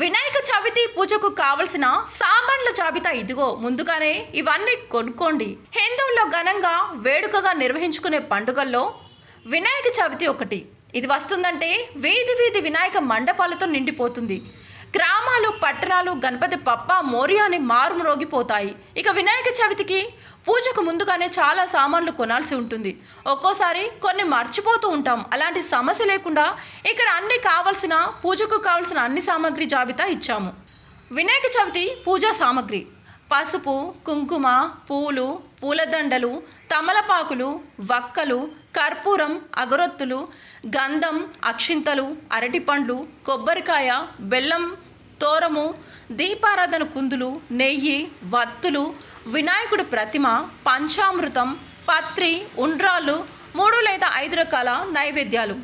వినాయక చవితి పూజకు కావలసిన సామాన్ల జాబితా ఇదిగో ముందుగానే ఇవన్నీ కొనుక్కోండి. హిందువుల్లో ఘనంగా వేడుకగా నిర్వహించుకునే పండుగల్లో వినాయక చవితి ఒకటి. ఇది వస్తుందంటే వీధి వీధి వినాయక మండపాలతో నిండిపోతుంది. గ్రామాలు పట్టణాలు గణపతి పప్ప మోరియా అని మారుమ్రోగిపోతాయి. ఇక వినాయక చవితికి పూజకు ముందుగానే చాలా సామాన్లు కొనాల్సి ఉంటుంది. ఒక్కోసారి కొన్ని మర్చిపోతూ ఉంటాం. అలాంటి సమస్య లేకుండా ఇక్కడ అన్ని కావలసిన పూజకు కావలసిన అన్ని సామాగ్రి జాబితా ఇచ్చాము. వినాయక చవితి పూజా సామాగ్రి. పసుపు కుంకుమ పూలు పూలదండలు తమలపాకులు వక్కలు కర్పూరం అగరొత్తులు గంధం అక్షింతలు అరటిపండ్లు కొబ్బరికాయ బెల్లం తోరము దీపారాధన కుందులు నెయ్యి వత్తులు వినాయకుడి ప్రతిమ పంచామృతం పత్రి ఉండ్రాళ్ళు మూడు లేదా ఐదు రకాల నైవేద్యాలు.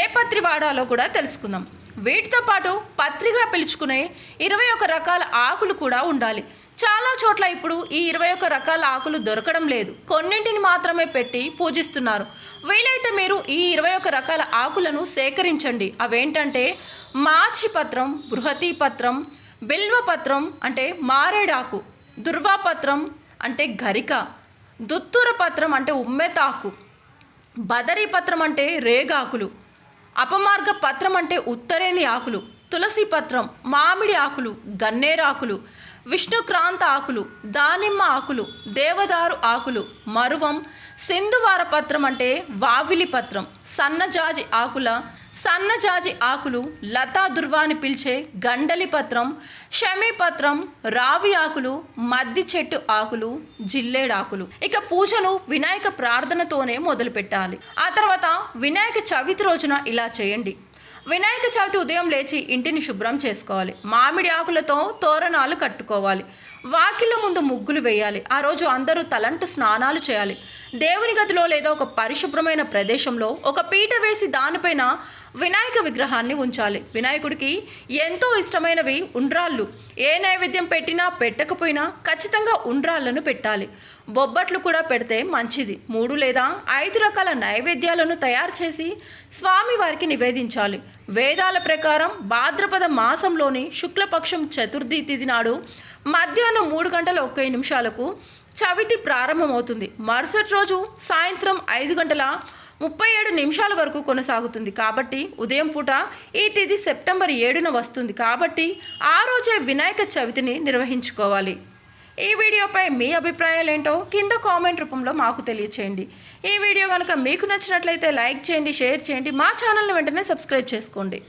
ఏ పత్రి వాడాలో కూడా తెలుసుకుందాం. వీటితో పాటు పత్రిగా పిలుచుకునే ఇరవై ఒక రకాల ఆకులు కూడా ఉండాలి. చాలా చోట్ల ఇప్పుడు ఈ ఇరవై ఒక రకాల ఆకులు దొరకడం లేదు. కొన్నింటిని మాత్రమే పెట్టి పూజిస్తున్నారు. వీలైతే మీరు ఈ ఇరవై ఒక రకాల ఆకులను సేకరించండి. అవేంటంటే మాచిపత్రం బృహతీపత్రం బిల్వపత్రం అంటే మారేడాకు దుర్వాపత్రం అంటే గరిక దుత్తుర పత్రం అంటే ఉమ్మెతాకు బదరీ పత్రం అంటే రేగాకులు అపమార్గ పత్రం అంటే ఉత్తరేని ఆకులు తులసి పత్రం మామిడి ఆకులు గన్నేరాకులు విష్ణుక్రాంత ఆకులు దానిమ్మ ఆకులు దేవదారు ఆకులు మరువం సింధువార పత్రం అంటే వావిలి పత్రం సన్నజాజి ఆకుల సన్నజాజి ఆకులు లతా దుర్వాని పిలిచే గండలి పత్రం షమీ పత్రం రావి ఆకులు మద్ది చెట్టు ఆకులు జిల్లేడాకులు ఇక పూజను వినాయక ప్రార్థనతోనే మొదలుపెట్టాలి. ఆ తర్వాత వినాయక చవితి రోజున ఇలా చేయండి. వినాయక చవితి ఉదయం లేచి ఇంటిని శుభ్రం చేసుకోవాలి. మామిడి ఆకులతో తోరణాలు కట్టుకోవాలి. వాకిళ్ళ ముందు ముగ్గులు వేయాలి. ఆ రోజు అందరూ తలంటు స్నానాలు చేయాలి. దేవుని గదిలో లేదా ఒక పరిశుభ్రమైన ప్రదేశంలో ఒక పీట వేసి దానిపైన వినాయక విగ్రహాన్ని ఉంచాలి. వినాయకుడికి ఎంతో ఇష్టమైనవి ఉండ్రాళ్ళు. ఏ నైవేద్యం పెట్టినా పెట్టకపోయినా ఖచ్చితంగా ఉండ్రాళ్ళను పెట్టాలి. బొబ్బట్లు కూడా పెడితే మంచిది. మూడు లేదా ఐదు రకాల నైవేద్యాలను తయారు చేసి స్వామివారికి నివేదించాలి. వేదాల ప్రకారం భాద్రపద మాసంలోని శుక్లపక్షం చతుర్థి తిథి నాడు మధ్యాహ్నం మూడు గంటల ఒక్క నిమిషాలకు చవితి ప్రారంభమవుతుంది. మరుసటి రోజు సాయంత్రం ఐదు గంటల ముప్పై ఏడు నిమిషాల వరకు కొనసాగుతుంది కాబట్టి ఉదయం పూట ఈ తేదీ సెప్టెంబర్ ఏడున వస్తుంది కాబట్టి ఆ రోజే వినాయక చవితిని నిర్వహించుకోవాలి. ఈ వీడియోపై మీ అభిప్రాయాలు ఏంటో కింద కామెంట్ రూపంలో మాకు తెలియచేయండి. ఈ వీడియో కనుక మీకు నచ్చినట్లయితే లైక్ చేయండి షేర్ చేయండి మా ఛానల్ని వెంటనే సబ్స్క్రైబ్ చేసుకోండి.